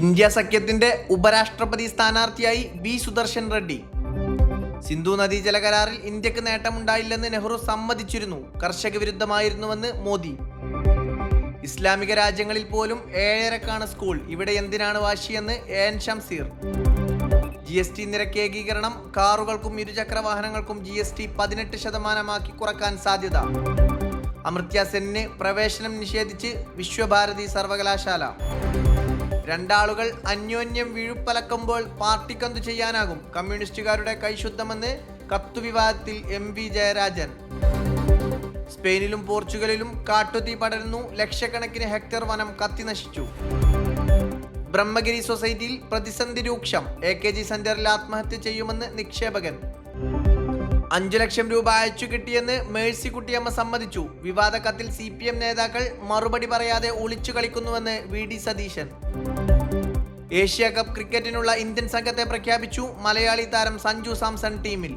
India സഖ്യത്തിന്റെ ഉപരാഷ്ട്രപതി സ്ഥാനാർത്ഥിയായി വി സുദർശൻ റെഡ്ഡി. സിന്ധു നദീജല കരാറിൽ ഇന്ത്യയ്ക്ക് നേട്ടമുണ്ടായില്ലെന്ന് നെഹ്റു സമ്മതിച്ചിരുന്നു. കർഷക വിരുദ്ധമായിരുന്നുവെന്ന് മോദി. ഇസ്ലാമിക രാജ്യങ്ങളിൽ പോലും ഏഴരക്കാണ് സ്കൂൾ. ഇവിടെ എന്തിനാണ് വാശിയെന്ന് A N Shamseer G S T നിരക്ക് ഏകീകരണം കാറുകൾക്കും ഇരുചക്ര വാഹനങ്ങൾക്കും ജി എസ് ടി പതിനെട്ട് ശതമാനമാക്കി കുറയ്ക്കാൻ സാധ്യത. അമൃത്യ സെന്നിന് പ്രവേശനം നിഷേധിച്ച് വിശ്വഭാരതി സർവകലാശാല. രണ്ടാളുകൾ അന്യോന്യം വീഴുപ്പലക്കുമ്പോൾ പാർട്ടിക്കെന്തു ചെയ്യാനാകും? കമ്മ്യൂണിസ്റ്റുകാരുടെ കൈശുദ്ധമെന്ന് കത്തുവിവാദത്തിൽ എം വി ജയരാജൻ. സ്പെയിനിലും പോർച്ചുഗലിലും കാട്ടുതീ പടരുന്നു. ലക്ഷക്കണക്കിന് ഹെക്ടർ വനം കത്തി നശിച്ചു ബ്രഹ്മഗിരി സൊസൈറ്റിയിൽ പ്രതിസന്ധി രൂക്ഷം. എ കെ ജി സെന്ററിൽ ആത്മഹത്യ ചെയ്യുമെന്ന് നിക്ഷേപകൻ. അഞ്ചു ലക്ഷം രൂപ അയച്ചു കിട്ടിയെന്ന് മേഴ്സിക്കുട്ടിയമ്മ സമ്മതിച്ചു. വിവാദ കത്തിൽ സി പി എം നേതാക്കൾ മറുപടി പറയാതെ ഒളിച്ചു കളിക്കുന്നുവെന്ന് V D Satheesan. Asia cup ക്രിക്കറ്റിനുള്ള Indian സംഘത്തെ പ്രഖ്യാപിച്ചു മലയാളി താരം സഞ്ജു സാംസൺ ടീമിൽ.